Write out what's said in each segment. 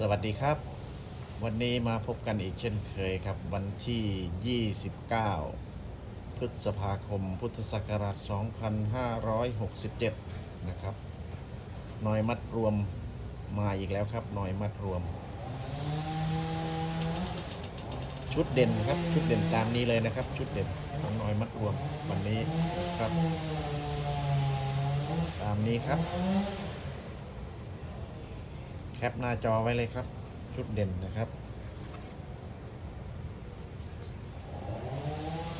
สวัสดีครับ วันนี้มาพบกันอีกเช่นเคยครับ วันที่ 29 พฤษภาคมพุทธศักราช 2567 นะครับหน่อยมัดรวมมาอีกแล้วครับหน่อยมัดรวม ชุดเด่นครับ ชุดเด่นตามนี้เลยนะครับ ชุดเด่นของหน่อยมัดรวมวันนี้ครับ ตามนี้ครับ ปหน้าจอไว้เลยครับ ชุดเด่นนะครับ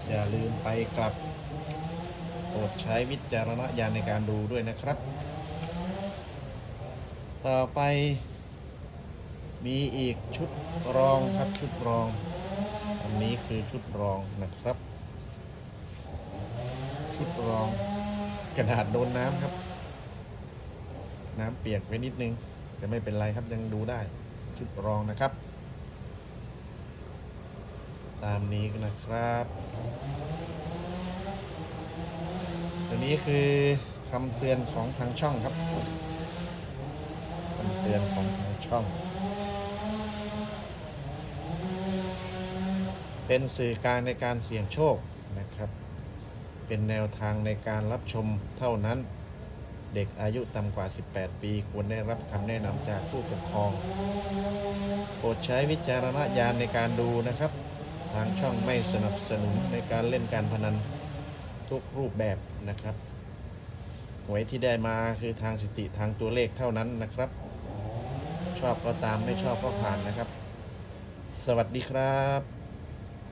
อย่าลืมไปกลับโปรดใช้วิจารณญาณในการดูด้วยนะครับ ต่อไปมีอีกชุดรองครับชุดรอง อันนี้คือชุดรองนะครับ ชุดรองกระดาษโดนน้ำครับ น้ำเปียกไปนิดนึง แต่ไม่เป็นไรครับยังดูได้ชุดรองนะครับ ตามนี้นะครับตัวนี้คือคำเตือนของทางช่องครับคำเตือนของทางช่อง เป็นสื่อกลางในการเสี่ยงโชคนะครับ เป็นแนวทางในการรับชมเท่านั้น เด็กอายุต่ำกว่า 18 ปี ควรได้รับคำแนะนำจากผู้ปกครอง โปรดใช้วิจารณญาณในการดูนะครับ ทางช่องไม่สนับสนุนในการเล่นการพนันทุกรูปแบบนะครับหวยที่ได้มาคือทางสติทางตัวเลขเท่านั้นนะครับ ชอบก็ตามไม่ชอบก็ผ่านนะครับ สวัสดีครับ